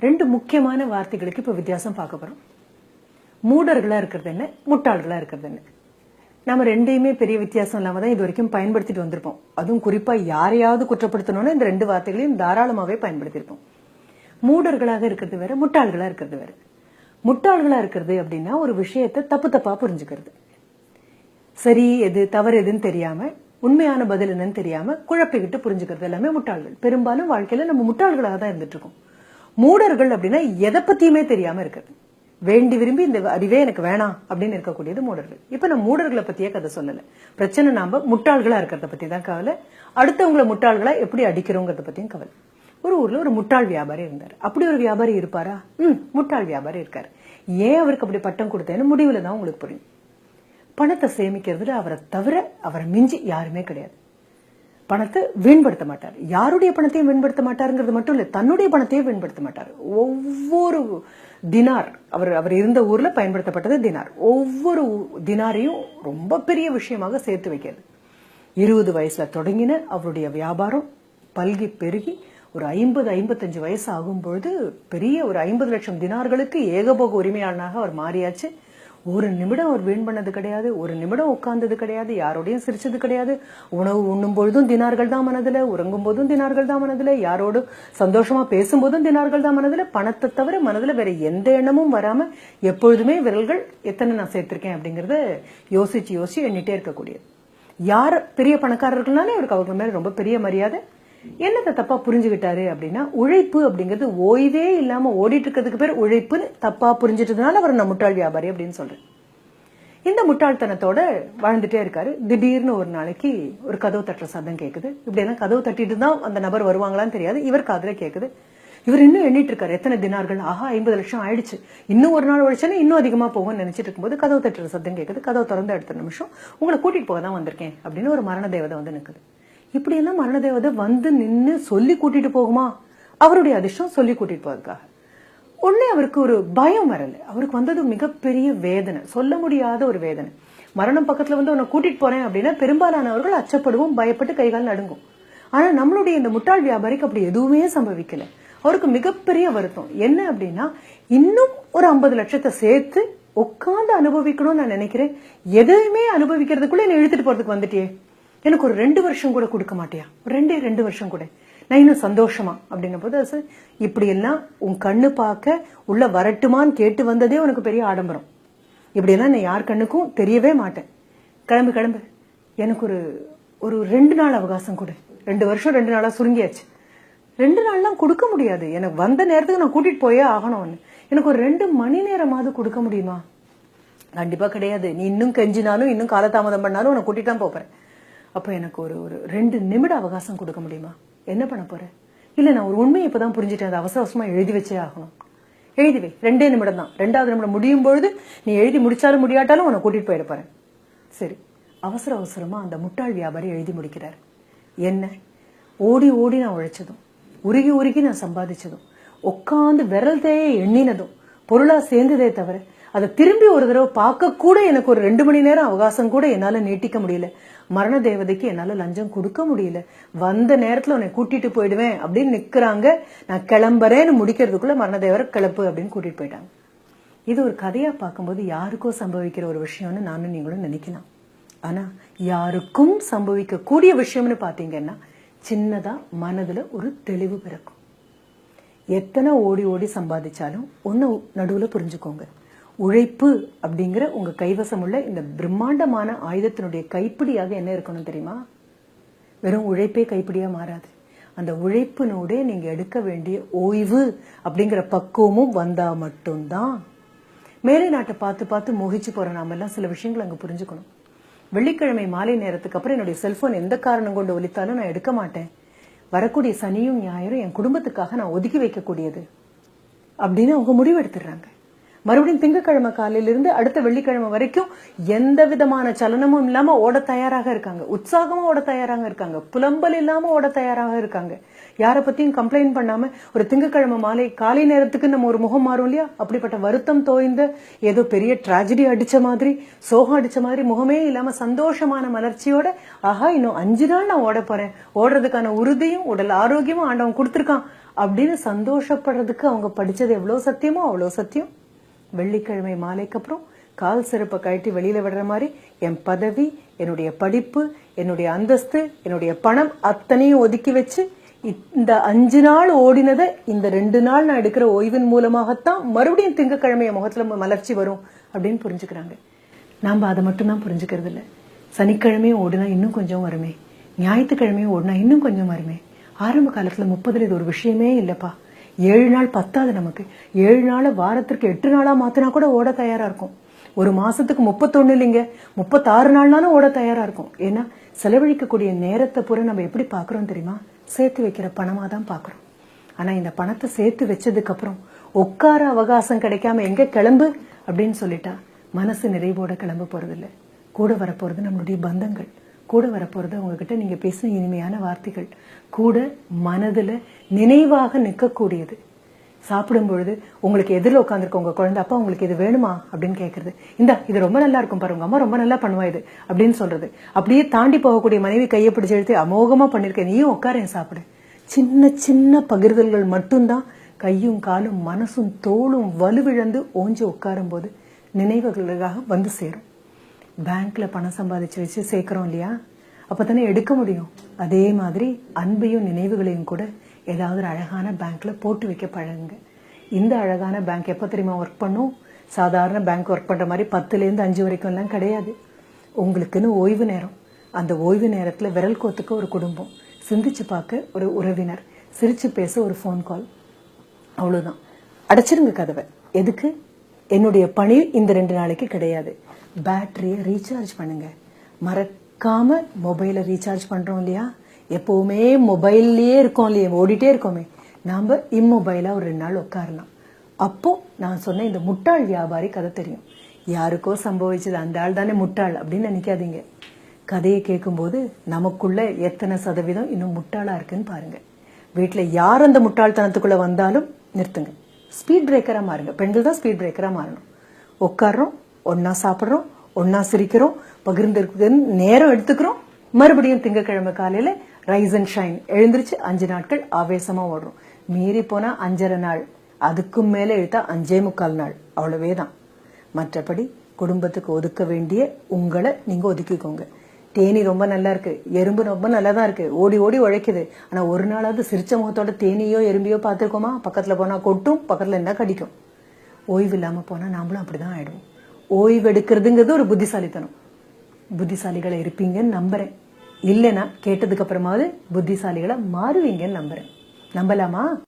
ரெண்டு முக்கியமான வார்த்தைகளுக்கு இப்ப வித்தியாசம் பார்க்க போகிறோம் மூடர்களா இருக்கிறது என்ன? முட்டாள்களா இருக்கிறது என்ன? நம்ம ரெண்டையுமே பெரிய வித்தியாசம் இல்லாமல் தான் இது வரைக்கும் பயன்படுத்திட்டு வந்திருப்போம். அதுவும் குறிப்பா யாரையாவது குற்றப்படுத்தணும்னா இந்த ரெண்டு வார்த்தைகளையும் தாராளமாவே பயன்படுத்தியிருப்போம். மூடர்களாக இருக்கிறது வேற முட்டாள்களா இருக்கிறது வேற. முட்டாள்களா இருக்கிறது அப்படின்னா ஒரு விஷயத்தை தப்பு தப்பா புரிஞ்சுக்கிறது. சரி எது தவறு எதுன்னு தெரியாம உண்மையான பதில் என்னன்னு தெரியாம குழப்பிக்கிட்டு புரிஞ்சுக்கிறது எல்லாமே முட்டாள்கள். பெரும்பாலும் வாழ்க்கையில நம்ம முட்டாள்களாக தான் இருந்துட்டு இருக்கோம். மூடர்கள் அப்படின்னா எதை பத்தியுமே தெரியாம இருக்கிறது வேண்டி விரும்பி இந்த அறிவே எனக்கு வேணாம் அப்படின்னு இருக்கக்கூடியது மூடர்கள். இப்ப நான் மூடர்களை பத்தியே கதை சொல்லல. பிரச்சனை நாம முட்டாள்களா இருக்கிறத பத்தி தான் கவலை. அடுத்தவங்கள முட்டாள்களா எப்படி அடிக்கிறோங்கிறத பத்தியும் கவலை. ஒரு ஊர்ல ஒரு முட்டாள் வியாபாரி இருந்தார். அப்படி ஒரு வியாபாரி இருப்பாரா? ம் முட்டாள் வியாபாரி இருக்காரு. ஏன் அவருக்கு அப்படி பட்டம் கொடுத்தேன்னு முடிவுல தான் உங்களுக்கு புரியும். பணத்தை சேமிக்கிறதுல அவரை தவிர அவரை மிஞ்சி யாருமே கிடையாது. பணத்தை வீண்படுத்த மாட்டார். யாருடைய பணத்தையும் வீண்படுத்த மாட்டாருங்கிறது மட்டும் இல்லை தன்னுடைய பணத்தையும் வீண்படுத்த மாட்டார். ஒவ்வொரு தினார் அவர் அவர் இருந்த ஊர்ல பயன்படுத்தப்பட்டது தினார். ஒவ்வொரு தினாரையும் ரொம்ப பெரிய விஷயமாக சேர்த்து வைக்கிறது. இருபது வயசுல தொடங்கின அவருடைய வியாபாரம் பல்கி பெருகி ஒரு ஐம்பது ஐம்பத்தஞ்சு வயசு ஆகும் பொழுது பெரிய ஒரு ஐம்பது லட்சம் தினார்களுக்கு ஏகபோக உரிமையாளனாக அவர் மாறியாச்சு. ஒரு நிமிடம் அவர் வீண் பண்ணது கிடையாது ஒரு நிமிடம் உட்கார்ந்தது கிடையாது யாரோடையும் சிரிச்சது கிடையாது. உணவு உண்ணும் பொழுதும் தினார்கள் தான் மனதில் உறங்கும் போதும் தினார்கள் தான் மனதில் யாரோடு சந்தோஷமா பேசும்போதும் தினார்கள் தான் மனதில் பணத்தை தவிர மனதில் வேற எந்த எண்ணமும் வராம எப்பொழுதுமே விரல்கள் எத்தனை நான் சேர்த்திருக்கேன் அப்படிங்கறத யோசிச்சு யோசிச்சு எண்ணிட்டே இருக்கக்கூடியது. யார் பெரிய பணக்காரர்கள்னாலே அவருக்கு அவர்கள் மேல ரொம்ப பெரிய மரியாதை. என்னத்தை தப்பா புரிஞ்சுக்கிட்டாரு அப்படின்னா உழைப்பு அப்படிங்கிறது ஓய்வே இல்லாம ஓடிட்டு இருக்கிறதுக்கு பேர் உழைப்புன்னு தப்பா புரிஞ்சிட்டதுனால அவர் நான் முட்டாள் வியாபாரி அப்படின்னு சொல்றேன். இந்த முட்டாள்தனத்தோட வாழ்ந்துட்டே இருக்காரு. திடீர்னு ஒரு நாளைக்கு ஒரு கதவு தட்டுற சத்தம் கேக்குது. இப்படி எல்லாம் கதவு தட்டிட்டு தான் அந்த நபர் வருவாங்களான்னு தெரியாது. இவர் காதுல கேக்குது. இவர் இன்னும் எண்ணிட்டு இருக்காரு. எத்தனை தினார்கள்? ஆஹா ஐம்பது லட்சம் ஆயிடுச்சு. இன்னும் ஒரு நாள் உழைச்சேன்னா இன்னும் அதிகமா போகும்னு நினைச்சிட்டு இருக்கும்போது கதவு தட்டுற சத்தம் கேக்குது. கதவு திறந்து அடுத்த நிமிஷம் உங்களை கூட்டிட்டு போக தான் வந்திருக்கேன் அப்படின்னு ஒரு மரண தேவதை வந்து நிக்குது. இப்படியெல்லாம் மரண தேவதை வந்து நின்னு சொல்லி கூட்டிட்டு போகுமா? அவருடைய அதிர்ஷ்டம் சொல்லி கூட்டிட்டு போறதுக்காக. உடனே அவருக்கு ஒரு பயம் வரல. அவருக்கு வந்தது மிகப்பெரிய வேதனை. சொல்ல முடியாத ஒரு வேதனை. மரணம் பக்கத்துல வந்து உன்னை கூட்டிட்டு போறேன் அப்படின்னா பெரும்பாலானவர்கள் அச்சப்படுவோம் பயப்பட்டு கைகால் நடுங்கும். ஆனா நம்மளுடைய இந்த முட்டாள் வியாபாரிக்கு அப்படி எதுவுமே சம்பவிக்கல. அவருக்கு மிகப்பெரிய வருத்தம். என்ன அப்படின்னா இன்னும் ஒரு ஐம்பது லட்சத்தை சேர்த்து உட்கார்ந்து அனுபவிக்கணும்னு நான் நினைக்கிறேன். எதையுமே அனுபவிக்கிறதுக்குள்ள என்ன இழுத்துட்டு போறதுக்கு வந்துட்டியே. எனக்கு ஒரு ரெண்டு வருஷம் கூட கொடுக்க மாட்டியா? ரெண்டே ரெண்டு வருஷம் கூட. நான் இன்னும் சந்தோஷமா? அப்படின்னும் போது அது இப்படி எல்லாம் உன் கண்ணு பார்க்க உள்ள வரட்டுமான்னு கேட்டு வந்ததே உனக்கு பெரிய ஆடம்பரம். இப்படியெல்லாம் நான் யார் கண்ணுக்கும் தெரியவே மாட்டேன். கிளம்பு கிளம்பு. எனக்கு ஒரு ஒரு ரெண்டு நாள் அவகாசம் கொடு. ரெண்டு வருஷம் ரெண்டு நாளாக சுருங்கியாச்சு. ரெண்டு நாள்லாம் கொடுக்க முடியாது. எனக்கு வந்த நேரத்துக்கு நான் கூட்டிட்டு போயே ஆகணும்னு எனக்கு ஒரு ரெண்டு மணி நேரமாவது கொடுக்க முடியுமா? கண்டிப்பா கிடையாது. நீ இன்னும் கெஞ்சினாலும் இன்னும் காலதாமதம் பண்ணாலும் உன்னை கூட்டிட்டு தான் போறேன். அப்போ எனக்கு ஒரு ஒரு ரெண்டு நிமிட அவகாசம் கொடுக்க முடியுமா? என்ன பண்ண போற? இல்ல நான் ஒரு உண்மையை இப்பதான் புரிஞ்சுட்டேன். அதை அவசர அவசரமா எழுதி வச்சே ஆகணும். எழுதி வை. ரெண்டே நிமிடம் தான். ரெண்டாவது நிமிடம் முடியும் பொழுது நீ எழுதி முடிச்சாலும் முடியாட்டாலும் உன்னை கூட்டிட்டு போயிட போறேன். சரி. அவசர அவசரமா அந்த முட்டாள் வியாபாரி எழுதி முடிக்கிறார். என்ன? ஓடி ஓடி நான் உழைச்சதும் உருகி உருகி நான் சம்பாதிச்சதும் உட்காந்து விரல் தேய எண்ணினதும் பொருளா சேர்ந்ததே தவிர அதை திரும்பி ஒரு தடவை பார்க்க கூட எனக்கு ஒரு ரெண்டு மணி நேரம் அவகாசம் கூட என்னால் நீட்டிக்க முடியல. மரண தேவதைக்கு என்னால் லஞ்சம் கொடுக்க முடியல. வந்த நேரத்தில் உன்னை கூட்டிட்டு போயிடுவேன் அப்படின்னு நிற்கிறாங்க நான் கிளம்புறேன்னு முடிக்கிறதுக்குள்ள மரண தேவரை கிளப்பு அப்படின்னு கூட்டிட்டு போயிட்டாங்க. இது ஒரு கதையா பார்க்கும்போது யாருக்கோ சம்பவிக்கிற ஒரு விஷயம்னு நானும் நீங்களும் நினைக்கலாம். ஆனா யாருக்கும் சம்பவிக்க கூடிய விஷயம்னு பாத்தீங்கன்னா சின்னதா மனதுல ஒரு தெளிவு பிறக்கும். எத்தனை ஓடி ஓடி சம்பாதிச்சாலும் ஒன்னு நடுவில் புரிஞ்சுக்கோங்க. உழைப்பு அப்படிங்கிற உங்க கைவசம் உள்ள இந்த பிரம்மாண்டமான ஆயுதத்தினுடைய கைப்பிடியாக என்ன இருக்கணும் தெரியுமா? வெறும் உழைப்பே கைப்பிடியா மாறாது. அந்த உழைப்பினோட நீங்க எடுக்க வேண்டிய ஓய்வு அப்படிங்கிற பக்குவமும் வந்தா மட்டும்தான். மேலை நாட்டை பார்த்து பார்த்து மோகிச்சு போற நாம எல்லாம் சில விஷயங்கள் அங்க புரிஞ்சுக்கணும். வெள்ளிக்கிழமை மாலை நேரத்துக்கு அப்புறம் என்னுடைய செல்போன் எந்த காரணம் கொண்டு ஒலித்தாலும் நான் எடுக்க மாட்டேன். வரக்கூடிய சனியும் ஞாயிறும் என் குடும்பத்துக்காக நான் ஒதுக்கி வைக்கக்கூடியது அப்படின்னு அவங்க முடிவெடுத்துடுறாங்க. மறுபடியும் திங்கக்கிழமை காலையிலிருந்து அடுத்த வெள்ளிக்கிழமை வரைக்கும் எந்த விதமான சலனமும் இல்லாம ஓட தயாராக இருக்காங்க. உற்சாகமா ஓட தயாராக இருக்காங்க. புலம்பல் இல்லாம ஓட தயாராக இருக்காங்க. யாரை பத்தியும் கம்ப்ளைண்ட் பண்ணாம ஒரு திங்கக்கிழமை மாலை காலை நேரத்துக்கு நம்ம ஒரு முகம் மாறும் இல்லையா? அப்படிப்பட்ட வருத்தம் தோய்ந்த ஏதோ பெரிய டிராஜடி அடிச்ச மாதிரி சோகம் அடிச்ச மாதிரி முகமே இல்லாம சந்தோஷமான மலர்ச்சியோட ஆஹா இன்னும் அஞ்சு நாள் நான் ஓட போறேன். ஓடுறதுக்கான உறுதியும் உடல் ஆரோக்கியமும் ஆண்டவன் கொடுத்துருக்கான். அப்படின்னு சந்தோஷப்படுறதுக்கு அவங்க படிச்சது எவ்வளவு சத்தியமோ அவ்வளவு சத்தியம். வெள்ளிக்கிழமை மாலைக்கு அப்புறம் கால் சிறப்பை கழட்டி வெளியில விடுற மாதிரி என் பதவி என்னுடைய படிப்பு என்னுடைய அந்தஸ்து என்னுடைய பணம் அத்தனையும் ஒதுக்கி வச்சு இந்த அஞ்சு நாள் ஓடினதை இந்த ரெண்டு நாள் நான் எடுக்கிற ஓய்வின் மூலமாகத்தான் மறுபடியும் திங்கக்கிழமைய முகத்துல மலர்ச்சி வரும் அப்படின்னு புரிஞ்சுக்கிறாங்க. நாம் அதை மட்டும்தான் புரிஞ்சுக்கிறது இல்லை. சனிக்கிழமையும் ஓடினா இன்னும் கொஞ்சம் வருமே. ஞாயிற்றுக்கிழமையும் ஓடினா இன்னும் கொஞ்சம் வருமே. ஆரம்ப காலத்துல முப்பதுல இது ஒரு விஷயமே இல்லப்பா. ஏழு நாள் பத்தாது நமக்கு. ஏழு நாள் வாரத்திற்கு எட்டு நாளா மாற்றினா கூட ஓட தயாராக இருக்கும். ஒரு மாசத்துக்கு முப்பத்தொன்னு இல்லைங்க. முப்பத்தாறு நாள்னாலும் ஓட தயாராக இருக்கும். ஏன்னா செலவழிக்கக்கூடிய நேரத்தை பூரா நம்ம எப்படி பார்க்குறோம் தெரியுமா? சேர்த்து வைக்கிற பணமா தான் பாக்குறோம் ஆனா இந்த பணத்தை சேர்த்து வச்சதுக்கப்புறம் உட்கார அவகாசம் கிடைக்காம எங்கே கிளம்பு? அப்படின்னு சொல்லிட்டா மனசு நிறைவோட கிளம்ப போகிறதில்ல கூட வரப்போகிறது நம்மளுடைய பந்தங்கள். கூட வரப்போறது உங்ககிட்ட நீங்க பேசின இனிமையான வார்த்தைகள். கூட மனதுல நினைவாக நிற்கக்கூடியது. சாப்பிடும் பொழுது உங்களுக்கு எதிரில் உட்காந்துருக்க உங்க குழந்தை அப்பா உங்களுக்கு இது வேணுமா? அப்படின்னு கேட்கறது இந்த இது ரொம்ப நல்லா இருக்கும் பாருங்க அம்மா ரொம்ப நல்லா பண்ணுவா இது அப்படின்னு சொல்றது. அப்படியே தாண்டி போகக்கூடிய மனைவி கையை பிடிச்சி எழுத்து அமோகமா பண்ணிருக்கேன் நீயும் உட்கார சாப்பிடு. சின்ன சின்ன பகிர்தல்கள் மட்டும்தான் கையும் காலும் மனசும் தோளும் வலுவிழந்து ஓஞ்சி உட்காரும் போது நினைவுகளுக்காக வந்து சேரும். பேங்க்ல பணம் சம்பாதிச்சு வச்சு சேர்க்கிறோம் இல்லையா? அப்பதானே எடுக்க முடியும். அதே மாதிரி அன்பையும் நினைவுகளையும் கூட ஏதாவது ஒரு அழகான பேங்க்ல போட்டு வைக்க பழகுங்க. இந்த அழகான பேங்க் எப்போ தெரியுமா ஒர்க் பண்ணும்? சாதாரண பேங்க் ஒர்க் பண்ற மாதிரி பத்துல இருந்து அஞ்சு வரைக்கும் எல்லாம் கிடையாது. உங்களுக்குன்னு ஓய்வு நேரம். அந்த ஓய்வு நேரத்தில் விரல் கோத்துக்க ஒரு குடும்பம். சிந்திச்சு பார்க்க ஒரு உறவினர். சிரிச்சு பேச ஒரு ஃபோன் கால் அவ்வளோதான் அடைச்சிருங்க கதவை. எதுக்கு? என்னுடைய பணி இந்த ரெண்டு நாளைக்கு கிடையாது. பேட்டரியை ரீசார்ஜ் பண்ணுங்க. மறக்காம மொபைலை ரீசார்ஜ் பண்றோம் இல்லையா? எப்பவுமே மொபைல்லயே இருக்கோம் இல்லையா? ஓடிட்டே இருக்கோமே. நாம இம்மொபைலா ஒரு ரெண்டு நாள் உட்காரலாம். அப்போ நான் சொன்ன இந்த முட்டாள் வியாபாரி கதை தெரியும். யாருக்கோ சம்பவிச்சது அந்த ஆள் தானே முட்டாள் அப்படின்னு நினைக்காதீங்க. கதையை கேட்கும்போது நமக்குள்ள எத்தனை சதவீதம் இன்னும் முட்டாளா இருக்குன்னு பாருங்க. வீட்டில் யார் அந்த முட்டாள்தனத்துக்குள்ள வந்தாலும் நிறுத்துங்க. ஸ்பீட் பிரேக்கராக மாறுங்க. பெண்கள் தான் ஸ்பீட் பிரேக்கராக மாறணும். உட்கார்றோம் ஒன்னா சாப்பிட்றோம் ஒன்னா சிரிக்கிறோம் பகிர்ந்து நேரம் எடுத்துக்கிறோம் மறுபடியும் திங்கக்கிழமை காலையில் ரைஸ் அண்ட் ஷைன் எழுந்திருச்சு அஞ்சு நாட்கள் ஆவேசமா ஓடுறோம். மீறி போனால் அஞ்சரை நாள் அதுக்கும் மேலே எழுத்தா அஞ்சே முக்கால் நாள். அவ்வளவே தான் மற்றபடி குடும்பத்துக்கு ஒதுக்க வேண்டிய உங்களை நீங்கள் ஒதுக்கிக்கோங்க. தேனி ரொம்ப நல்லா இருக்கு. எறும்பு ரொம்ப நல்லா தான் இருக்கு. ஓடி ஓடி உழைக்குது. ஆனா ஒரு நாளாவது சிரிச்ச முகத்தோட தேனியோ எறும்பியோ பார்த்துருக்கோமா? பக்கத்துல போனா கொட்டும் பக்கத்துல என்ன கடிக்கும். ஓய்வு இல்லாம போனா நாமளும் அப்படிதான் ஆயிடுவோம். ஓய்வு எடுக்கிறதுங்கிறது ஒரு புத்திசாலித்தனம். புத்திசாலிகளை இருப்பீங்கன்னு நம்புறேன். இல்லைன்னா கேட்டதுக்கு அப்புறமாவது புத்திசாலிகளை மாறுவீங்கன்னு நம்புறேன். நம்பலாமா?